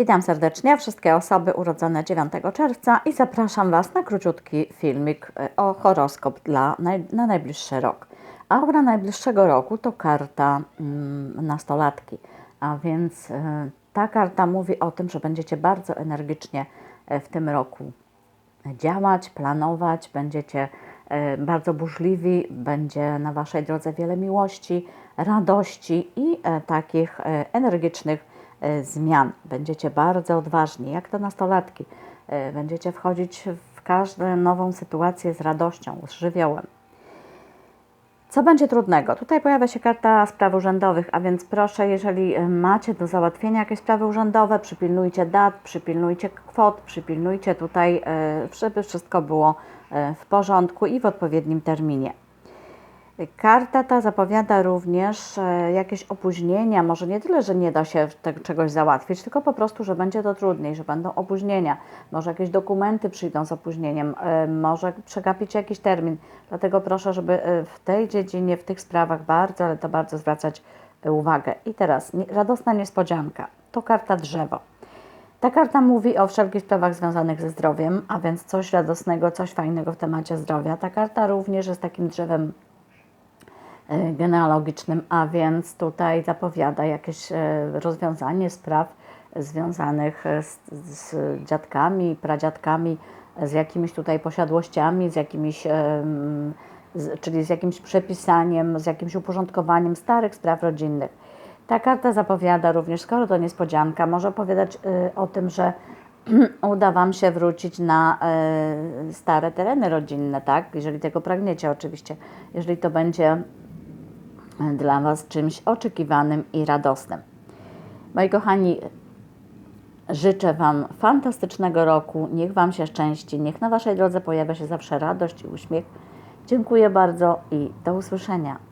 Witam serdecznie wszystkie osoby urodzone 9 czerwca i zapraszam Was na króciutki filmik e, o horoskop dla na najbliższy rok. Aura najbliższego roku to karta mm, nastolatki, a więc e, ta karta mówi o tym, że będziecie bardzo energicznie e, w tym roku działać, planować, będziecie bardzo burzliwi, będzie na Waszej drodze wiele miłości, radości i takich energicznych zmian. Będziecie bardzo odważni, jak to nastolatki. E, Będziecie wchodzić w każdą nową sytuację z radością, z żywiołem. Co będzie trudnego? Tutaj pojawia się karta spraw urzędowych, a więc proszę, jeżeli e, macie do załatwienia jakieś sprawy urzędowe, przypilnujcie dat, przypilnujcie kwot, przypilnujcie tutaj, e, żeby wszystko było e, w porządku i w odpowiednim terminie. Karta ta zapowiada również e, jakieś opóźnienia, może nie tyle, że nie da się te, czegoś załatwić, tylko po prostu, że będzie to trudniej, że będą opóźnienia, może jakieś dokumenty przyjdą z opóźnieniem, e, może przegapić jakiś termin. Dlatego proszę, żeby e, w tej dziedzinie, w tych sprawach bardzo, ale to bardzo zwracać uwagę. I teraz radosna niespodzianka. To karta drzewo. Ta karta mówi o wszelkich sprawach związanych ze zdrowiem, a więc coś radosnego, coś fajnego w temacie zdrowia. Ta karta również jest takim drzewem genealogicznym, a więc tutaj zapowiada jakieś e, rozwiązanie spraw związanych e, z, z dziadkami, pradziadkami, z jakimiś tutaj posiadłościami, z jakimiś, z, czyli z jakimś przepisaniem, z jakimś uporządkowaniem starych spraw rodzinnych. Ta karta zapowiada również, skoro to niespodzianka, może opowiadać y, o tym, że uda Wam się wrócić na stare tereny rodzinne, tak? Jeżeli tego pragniecie oczywiście. Jeżeli to będzie dla Was czymś oczekiwanym i radosnym. Moi kochani, życzę Wam fantastycznego roku. Niech Wam się szczęści. Niech na Waszej drodze pojawia się zawsze radość i uśmiech. Dziękuję bardzo i do usłyszenia.